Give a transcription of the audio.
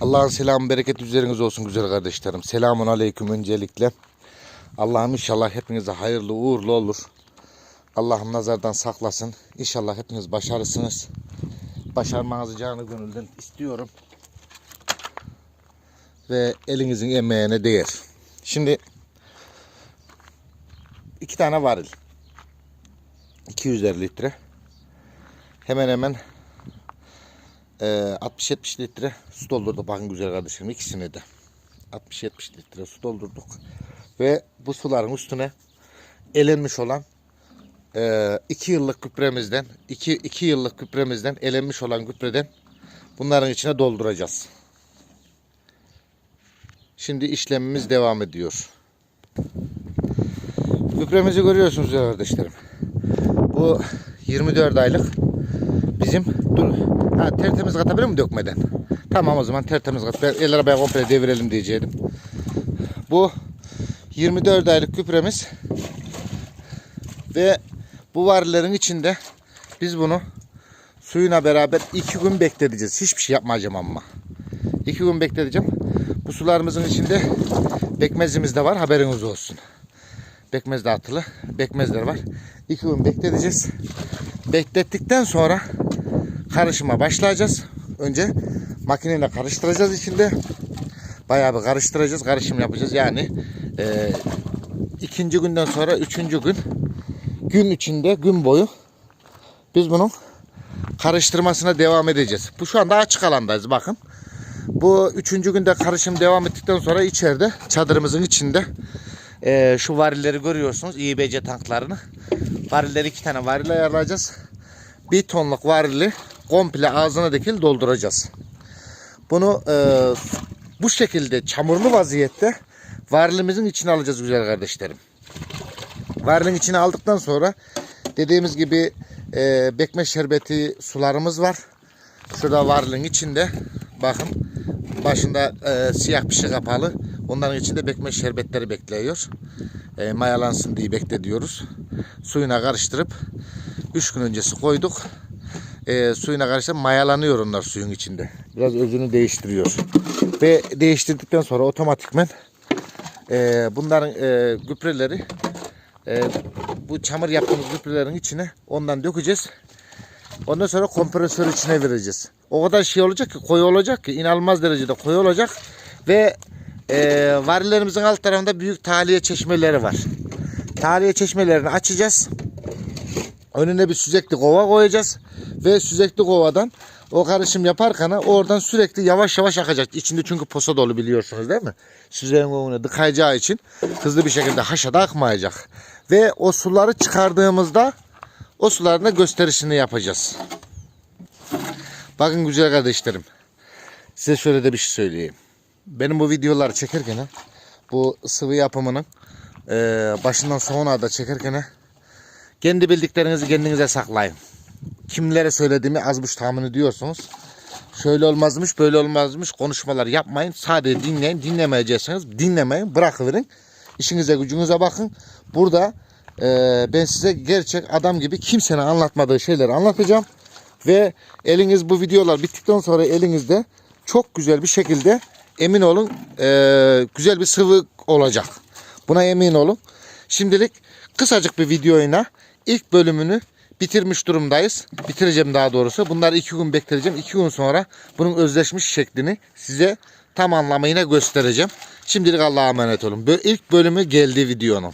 Allah'ın selamı bereket üzerinize olsun güzel kardeşlerim. Selamun aleyküm öncelikle. Allah'ım inşallah hepinize hayırlı uğurlu olur. Allah'ım nazardan saklasın. İnşallah hepiniz başarısınız. Başarmanızı canı gönülden istiyorum. Ve elinizin emeğine değer. Şimdi iki tane varil. 250 litre. Hemen hemen ee, 60-70 litre su doldurduk bakın güzel kardeşlerim ikisini de. 60-70 litre su doldurduk. Ve bu suların üstüne elenmiş olan 2 yıllık gübremizden 2 2 yıllık gübremizden elenmiş olan gübreden bunların içine dolduracağız. Şimdi işlemimiz devam ediyor. Gübremizi görüyorsunuz kardeşlerim. Bu 24 aylık bizim dur ha, tertemiz katabilir mi dökmeden? Tamam o zaman tertemiz kat. Ben el arabaya komple devirelim diyecektim. Bu 24 aylık küpremiz ve bu varillerin içinde biz bunu suyuna beraber 2 gün bekleteceğiz. Hiçbir şey yapmayacağım ama. 2 gün bekleteceğim. Bu sularımızın içinde bekmezimiz de var haberiniz olsun. Bekmez de atılı. Bekmezler var. 2 gün bekleteceğiz. Beklettikten sonra karışıma başlayacağız. Önce makineyle karıştıracağız içinde. Bayağı bir karıştıracağız. Karışım yapacağız. Yani e, ikinci günden sonra üçüncü gün gün içinde gün boyu biz bunun karıştırmasına devam edeceğiz. Bu şu anda açık alandayız bakın. Bu üçüncü günde karışım devam ettikten sonra içeride çadırımızın içinde e, şu varilleri görüyorsunuz. İBC tanklarını. Varilleri iki tane varil ayarlayacağız. Bir tonluk varili komple ağzına dikil dolduracağız. Bunu e, bu şekilde çamurlu vaziyette varilimizin içine alacağız güzel kardeşlerim. Varilin içine aldıktan sonra dediğimiz gibi e, bekme şerbeti sularımız var. Şurada varilin içinde bakın başında e, siyah bir şey kapalı. Onların içinde bekme şerbetleri bekliyor. E, mayalansın diye bekletiyoruz. Suyuna karıştırıp 3 gün öncesi koyduk. E, suyuna karıştırıp mayalanıyor onlar suyun içinde. Biraz özünü değiştiriyor. Ve değiştirdikten sonra otomatikmen e, bunların e, gübreleri e, bu çamur yaptığımız gübrelerin içine ondan dökeceğiz. Ondan sonra kompresör içine vereceğiz. O kadar şey olacak ki koyu olacak ki inanılmaz derecede koyu olacak ve e, varillerimizin alt tarafında büyük tahliye çeşmeleri var. Tahliye çeşmelerini açacağız. Önüne bir süzekli kova koyacağız ve süzekli kovadan o karışım yaparken oradan sürekli yavaş yavaş akacak. İçinde çünkü posa dolu biliyorsunuz değil mi? Süzeyin kovunu tıkayacağı için hızlı bir şekilde haşada akmayacak. Ve o suları çıkardığımızda o suların da gösterişini yapacağız. Bakın güzel kardeşlerim. Size şöyle de bir şey söyleyeyim. Benim bu videoları çekerken bu sıvı yapımının başından sonuna da çekerken kendi bildiklerinizi kendinize saklayın. Kimlere söylediğimi az buç tahmin ediyorsunuz. Şöyle olmazmış, böyle olmazmış konuşmalar yapmayın. Sadece dinleyin. Dinlemeyeceksiniz. Dinlemeyin. Bırakıverin. İşinize gücünüze bakın. Burada e, ben size gerçek adam gibi kimsenin anlatmadığı şeyleri anlatacağım. Ve eliniz bu videolar bittikten sonra elinizde çok güzel bir şekilde emin olun e, güzel bir sıvı olacak. Buna emin olun. Şimdilik kısacık bir videoyla ilk bölümünü bitirmiş durumdayız. Bitireceğim daha doğrusu. Bunları iki gün bekleteceğim. İki gün sonra bunun özleşmiş şeklini size tam anlamıyla göstereceğim. Şimdilik Allah'a emanet olun. İlk bölümü geldi videonun.